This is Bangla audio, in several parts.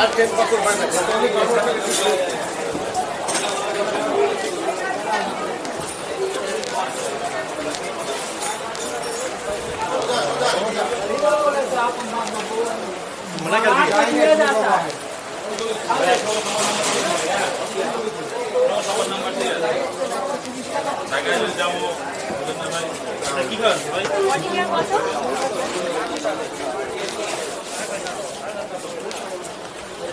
আর টেন বছর হয় না मना कर दिया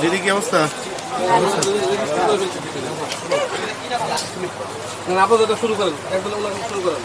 দিদি কি অবস্থা? আপাতত শুরু করেন। একদম শুরু করেন।